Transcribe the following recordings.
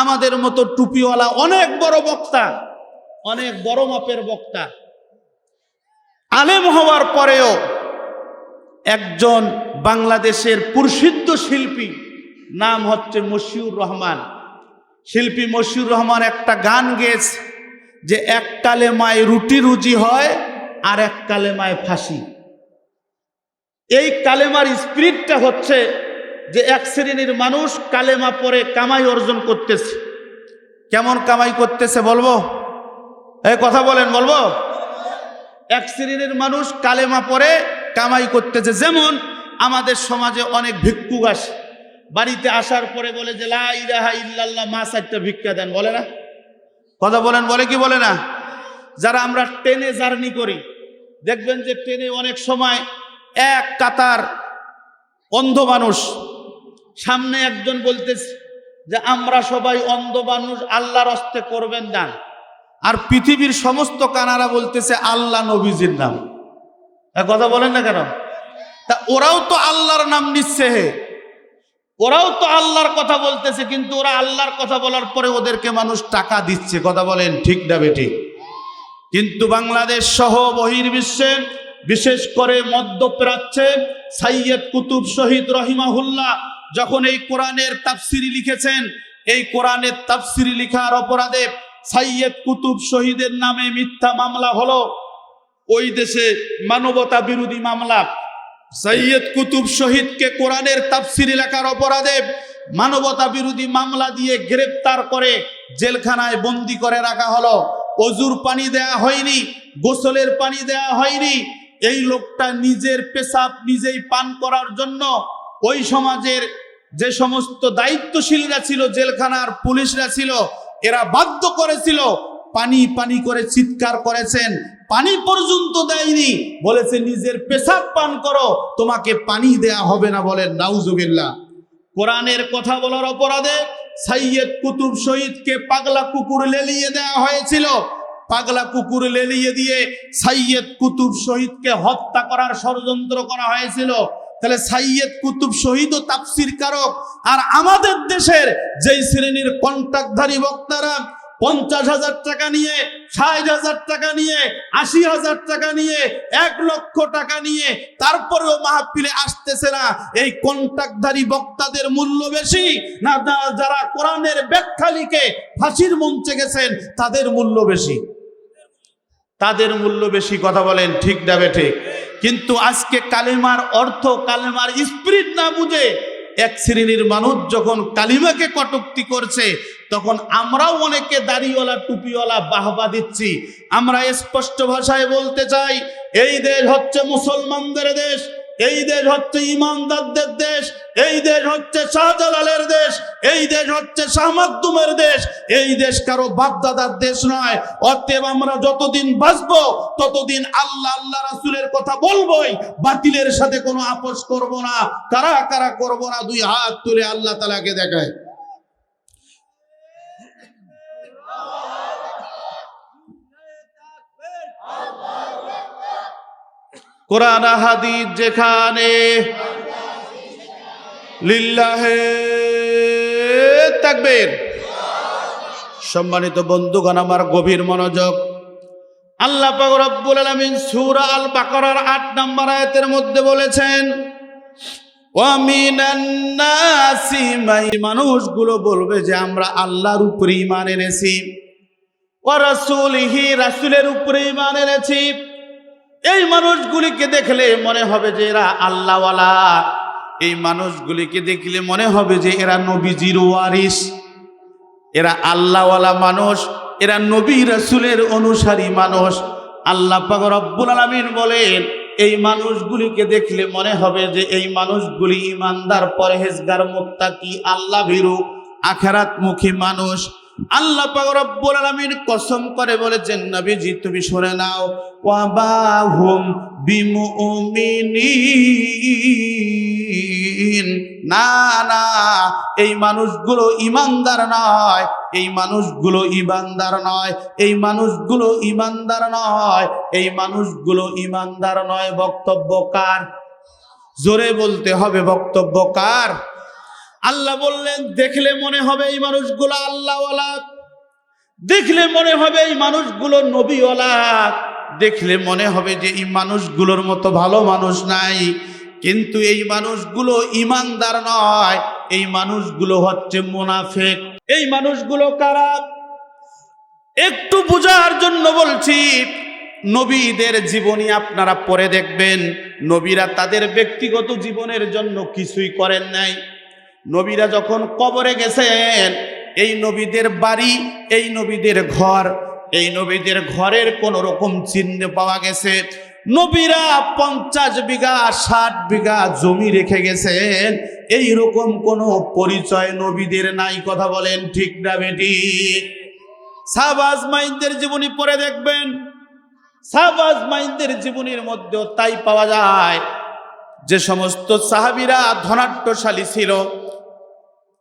আমাদের মতো টুপিওয়ালা অনেক বড় বক্তা, অনেক বড় মাপের বক্তা। আলেম হওয়ার পরেও একজন বাংলাদেশের প্রসিদ্ধ শিল্পী, নাম হচ্ছে মশিউর রহমান। শিল্পী মশিউর রহমান একটা গান গেয়েছে যে, এক কালেমায় রুটি রুজি হয় আর এক কালেমায় ফাঁসি। এই কালেমার স্পিরিটটা হচ্ছে যে এক শ্রেণির মানুষ কালেমা পরে কামাই অর্জন করতেছে। কেমন কামাই করতেছে বলব? এই কথা বলেন বলব? এক শ্রেণির মানুষ কালেমা পরে কামাই করতেছে। যেমন আমাদের সমাজে অনেক ভিক্ষুক আসে। বাড়িতে আসার পরে বলে যে লা ইলাহা ইল্লাল্লাহ মা চারটা ভিক্ষা দেন। বলে না? কথা বলেন বলে কি বলে না? যারা আমরা ট্রেনে জার্নি করি দেখবেন যে ট্রেনে অনেক সময় এক কাতার অন্ধ মানুষ সামনে একজন বলতেছে যে, আমরা সবাই অন্ধ মানুষ, আল্লাহর অস্তে করবেন না। আর পৃথিবীর সমস্ত কানারা বলতেছে, আল্লাহ নবীজির নাম। কথা বলেন না কেন? তা ওরাও তো আল্লাহর নাম নিচ্ছে হে। ওরাও তো আল্লাহর কথা বলতেছে, কিন্তু ওরা আল্লাহর কথা বলার পরে ওদেরকে মানুষ টাকা দিচ্ছে। কথা বলেন ঠিক না বেঠিক কিন্তু বাংলাদেশ সহ বহির্বিশ্বে, বিশেষ করে মধ্যপ্রাচ্যে সাইয়দ কুতুব শহীদ রহিমাহুল্লাহ যখন এই কোরআনের তাফসিরি লিখেছেন, এই কোরআনের তাফসিরি লিখার অপরাধে সাইয়দ কুতুব শহীদের নামে মিথ্যা মামলা হলো। ওই দেশে মানবতা বিরোধী মামলা। সৈয়দ কুতুব শহীদকে কোরআনের তাফসির লেখার অপরাধে মানবতা বিরোধী মামলা দিয়ে গ্রেপ্তার করে জেলখানায় বন্দি করে রাখা হলো। অজুর পানি দেয়া হয়নি, গোসলের পানি দেয়া হয়নি। এই লোকটা নিজের পেশাব নিজেই পান করার জন্য ওই সমাজের যে সমস্ত দায়িত্বশীলরা ছিল, জেলখানার পুলিশরা ছিল, এরা বাধ্য করেছিল, পানি পানি করে চিৎকার করেছেন। পানি পর্যন্ত দেয়নি। বলেছে, নিজের পেশাব পান করো, তোমাকে পানি দেয়া হবে না বলেন নাউজুবিল্লাহ। কোরআনের কথা বলার অপরাধে সাইয়দ কুতুব শহীদকে পাগলা কুকুর লেলিয়ে দেওয়া হয়েছিল। পাগলা কুকুর লেলিয়ে দিয়ে সাইয়েদ কুতুব শহীদকে হত্যা করার ষড়যন্ত্র করা হয়েছিল। তাহলে সাইয়েদ কুতুব শহীদ ও তাফসির কারক। আর আমাদের দেশের যেই শ্রেণির কন্ট্রাক্টধারী বক্তারা, পঞ্চাশ হাজার টাকা নিয়ে, ষাট হাজার টাকা নিয়ে, আশি হাজার টাকা নিয়ে, এক লক্ষ টাকা নিয়ে তারপরেও মাহফিলে আসতেছে না। এই কন্ট্রাক্টধারী বক্তাদের মূল্য বেশি না যারা কোরআনের ব্যাখ্যা লিখে ফাঁসির মঞ্চে গেছেন, তাদের মূল্য বেশি। তাদের মূল্য বেশি, কথা বলেন, ঠিক না ঠিক? কিন্তু আজকে কালিমার অর্থ, কালিমার স্পিরিট না বুঝে এক শ্রেণির মানুষ যখন কালিমাকে কটুক্তি করছে, তখন আমরাও অনেকে দাড়িওয়ালা, টুপিওয়ালা বাহবা দিচ্ছি। আমরা স্পষ্ট ভাষায় বলতে চাই, এই দেশ হচ্ছে মুসলমানদের দেশ। এই দেশ হচ্ছে ইমানদারদের দেশ, এই দেশ হচ্ছে শাহজালালের দেশ, এই দেশ হচ্ছে শাহমাকদুমের দেশ। এই দেশ কারও বাপদাদার দেশ নয়, অতএব আমরা যতদিন বাঁচব, ততদিন আল্লাহ আল্লাহ রাসূলের কথা বলবই, বাতিলের সাথে কোনো আপোষ করব না, কারা কারা করব না, দুই হাত তুলে আল্লাহ তালাকে দেখায়। কোরআন হাদিস যেখানে লিল্লাহে তাকবীর। সম্মানিত বন্ধুগণ, আমার গভীর মনোযোগ। আল্লাহ পাক রব্বুল আলামিন সূরা আল বাকারার 8 নম্বর আয়াতের মধ্যে বলেছেন মানুষগুলো বলবে যে, আমরা আল্লাহর উপরে ঈমান এনেছি। ওয়া রাসূলিহি, রাসূলের উপরে ঈমান এনেছি। এই মানুষগুলিকে দেখলে মনে হবে যে এরা আল্লাহওয়ালা। এই মানুষগুলিকে দেখলে মনে হবে যে এরা নবীজির ওয়ারিস। এরা আল্লাহওয়ালা মানুষ, এরা নবী রাসূলের অনুসারী মানুষ। আল্লাহ রব্বুল আলামিন বলেন, এই মানুষগুলিকে দেখলে মনে হবে যে এই মানুষগুলি ইমানদার পরহেজগার, মুত্তাকি আল্লাহ ভীরু আখেরাতমুখী মানুষ। আল্লাহ পাক রব্বুল আলামিন কসম করে বলেছেন, নবীজি, তুমি শুনে নাও। ওয়া বাহুম বিমুমিনিন। না না, এই মানুষগুলো ইমানদার নয়, এই মানুষগুলো ইমানদার নয়, এই মানুষগুলো ইমানদার নয়, এই মানুষগুলো ইমানদার নয়। বক্তব্য কার? জোরে বলতে হবে, বক্তব্য কার? আল্লাহ বললেন, দেখলে মনে হবে এই মানুষগুলো আল্লাহওয়ালা দেখলে মনে হবে এই মানুষগুলো নবীওয়ালা দেখলে মনে হবে যে এই মানুষগুলোর মতো ভালো মানুষ নাই। কিন্তু এই মানুষগুলো ইমানদার নয়। এই মানুষগুলো হচ্ছে মুনাফেক। এই মানুষগুলো কারা? একটু বোঝার জন্য বলছি, নবীদের জীবনী আপনারা পরে দেখবেন। নবীরা তাদের ব্যক্তিগত জীবনের জন্য কিছুই করেন নাই। নবীরা যখন কবরে গেছেন, এই নবীদের বাড়ি, এই নবীদের ঘর, এই নবীদের ঘরের কোন রকম চিহ্ন পাওয়া গেছে। নবীরা পঞ্চাশ বিঘা, ষাট বিঘা জমি রেখে গেছেন। এই রকম কোনো পরিচয় নবীদের নাই, কথা বলেন ঠিক না বেটি? সাবাজ মাইন্দের জীবনী পরে দেখবেন। সাবাজ মাইন্দের জীবনীর মধ্যেও তাই পাওয়া যায়। যে সমস্ত সাহাবিরা ধনাট্যশালী ছিল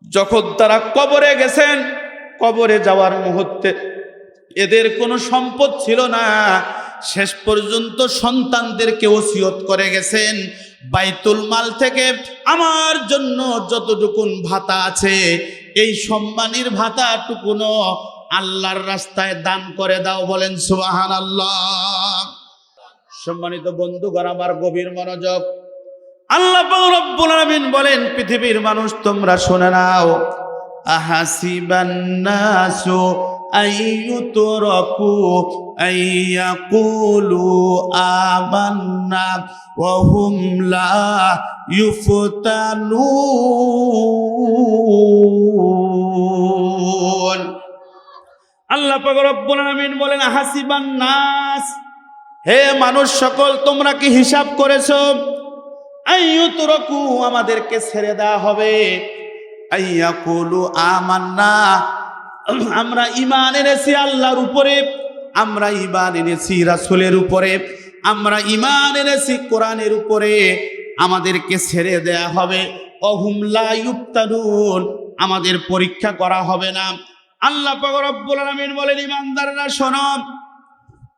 যখন তারা কবরে গেছেন, কবরে যাওয়ার মুহূর্তে এদের কোনো সম্পদ ছিল না। শেষ পর্যন্ত সন্তানদেরকে ওসিয়ত করে গেছেন। বাইতুল মাল থেকে আমার জন্য যতটুকুন ভাতা আছে, এই সম্মানীর ভাতাটুকুনো আল্লাহর রাস্তায় দান করে দাও বলেন সুবাহান আল্লাহ সম্মানিত বন্ধুগণ, আমার গভীর মনোযোগ আল্লাহ বলেন, পৃথিবীর মানুষ তোমরা শুনে নাও, আহাসিবান নাসু আইয়ুতরাকু আইয়াকুলু আমান্না ওয়া হুম লা ইউফতানুন। আল্লাহ পাক বলেন, আহাসিবান নাস, হে মানুষ সকল, তোমরা কি হিসাব করেছ? আইয়ুতরাকু, আমাদেরকে ছেড়ে দেওয়া হবে। আইয়াকুলু আমান্না, আমরা ঈমান এনেছি আল্লাহর উপরে, আমরা ঈমান এনেছি রাসূলের উপরে, আমরা ঈমান এনেছি কোরআনের উপরে, আমাদেরকে ছেড়ে দেয়া হবে। অহুম লা ইউফতানুন, আমাদের পরীক্ষা করা হবে না। আল্লাহ রব্বুল আলামিন বলেন, ঈমানদাররা শোনো,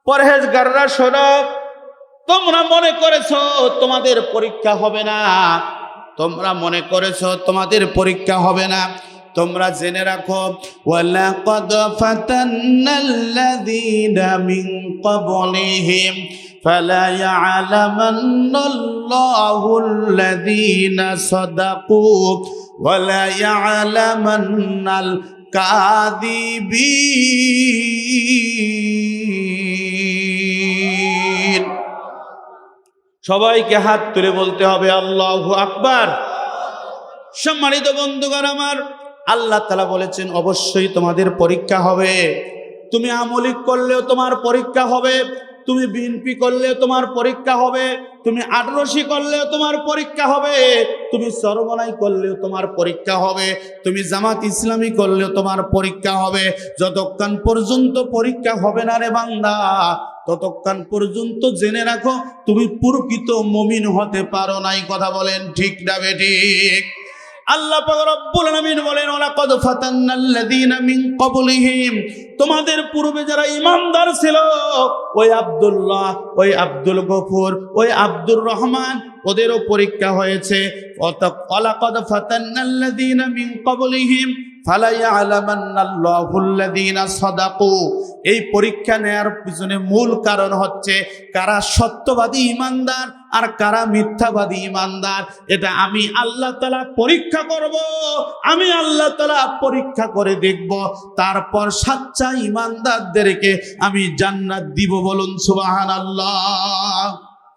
পরহেজগাররা শোনো তোমরা মনে করেছ তোমাদের পরীক্ষা হবে না? তোমরা মনে করেছ তোমাদের পরীক্ষা হবে না? তোমরা জেনে রাখো, ওয়ালাকাদ ফাতান্নাল্লাযীনা মিন ক্বাবলিহিম ফালা ইয়ালামান্নাল্লাহুল্লাযীনা সাদাকু ওয়ালা ইয়ালামান্নাল কাযিবিন. সবাইকে হাত তুলে বলতে হবে, আল্লাহ আকবার। সম্মানিত বন্ধুগণ আমার, আল্লাহ তালা বলেছেন, অবশ্যই তোমাদের পরীক্ষা হবে। তুমি আমলিক করলেও তোমার পরীক্ষা হবে, তুমি বিএনপি করলেও তোমার পরীক্ষা হবে, তুমি আটরসি করলেও তোমার পরীক্ষা হবে, তুমি সরবনাই করলেও তোমার পরীক্ষা হবে, তুমি জামাত ইসলামী করলেও তোমার পরীক্ষা হবে। যতক্ষণ পর্যন্ত পরীক্ষা হবে না রে বান্দা ততক্ষণ পর্যন্ত জেনে রাখো, তুমি প্রকৃত মমিন হতে পারো নাই কথা বলেন ঠিক না বেঠিক বলেন ক্বাবলিহিম। তোমাদের পূর্বে যারা ঈমানদার ছিল, ওই আব্দুল্লাহ, ওই আব্দুল গফুর, ওই আব্দুর রহমান, ওদেরও পরীক্ষা হয়েছে এই পরীক্ষা নেয়ার পিছনে মূল কারণ হচ্ছে কারা সত্যবাদী ইমানদার আর কারা মিথ্যাবাদী ইমানদার। এটা আমি আল্লাহ তালা পরীক্ষা করব, আমি আল্লাহ তালা পরীক্ষা করে দেখব। তারপর সাচ্চা ইমানদারদেরকে আমি জান্নাত দিব বলুন সুবাহান আল্লাহ